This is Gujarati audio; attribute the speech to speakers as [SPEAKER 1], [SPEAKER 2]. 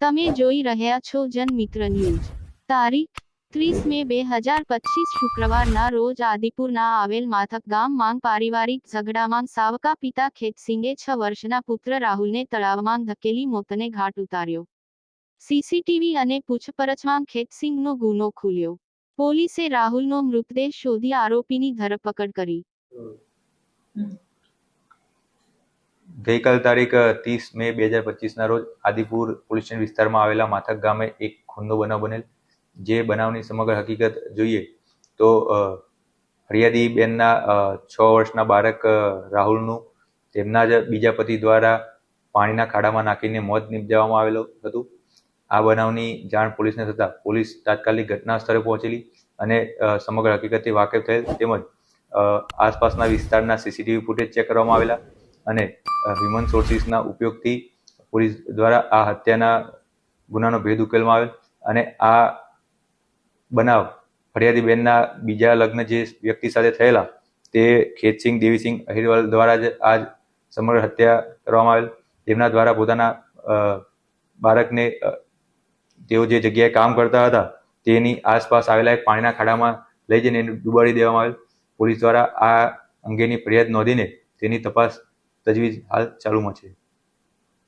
[SPEAKER 1] તમે જોઈ રહ્યા છો જનમિત્ર ન્યૂઝ. તારીખ, ત્રીસ મે બે હજાર પચીસ શુક્રવારના રોજ આદિપુરના આવેલ માથક ગામ માંગ પારિવારિક ઝઘડામાં સાવકા પિતા ખેતસિંગે છ વર્ષના પુત્ર રાહુલને તળાવમાં ધકેલી મોતને ઘાટ ઉતાર્યો. સીસીટીવી અને પૂછપરછમાં ખેતસિંગનો ગુનો ખુલ્યો. પોલીસે રાહુલનો મૃતદેહ શોધી આરોપીની ધરપકડ કરી.
[SPEAKER 2] ગઈકાલ તારીખ ત્રીસ મે બે હજાર પચીસના રોજ આદિપુર પોલીસ સ્ટેશન વિસ્તારમાં આવેલા માથક ગામે એક ખૂનનો બનાવ બનેલ. જે બનાવની સમગ્ર હકીકત જોઈએ તો હરિયાદી બેનના છ વર્ષના બાળક રાહુલનું તેમના જ બીજા પતિ દ્વારા પાણીના ખાડામાં નાખીને મોત નિપજાવવામાં આવેલું હતું. આ બનાવની જાણ પોલીસને થતાં પોલીસ તાત્કાલિક ઘટના સ્થળે પહોંચેલી અને સમગ્ર હકીકતથી વાકેફ થયેલ તેમજ આસપાસના વિસ્તારના સીસીટીવી ફૂટેજ ચેક કરવામાં આવેલા અને હ્યુમન સોર્સિસના ઉપયોગથી પોલીસ દ્વારા આ હત્યાના ગુનાનો ભેદ ઉકેલવામાં આવેલ અને આ બનાવ ફરિયાદી બેનના બીજા લગ્ન જે વ્યક્તિ સાથે થયેલા તે ખેતસિંહ, દેવીસિંહ અહિરવાલ દ્વારા જ આ સમગ્ર હત્યા કરવામાં આવેલ. તેમના દ્વારા પોતાના બાળકને તેઓ જે જગ્યાએ કામ કરતા હતા તેની આસપાસ આવેલા એક પાણીના ખાડામાં લઈ જઈને એને ડુબાડી દેવામાં આવેલ. પોલીસ દ્વારા આ અંગેની ફરિયાદ નોંધીને તેની તપાસ તજવીજ હાલ ચાલુમાં છે.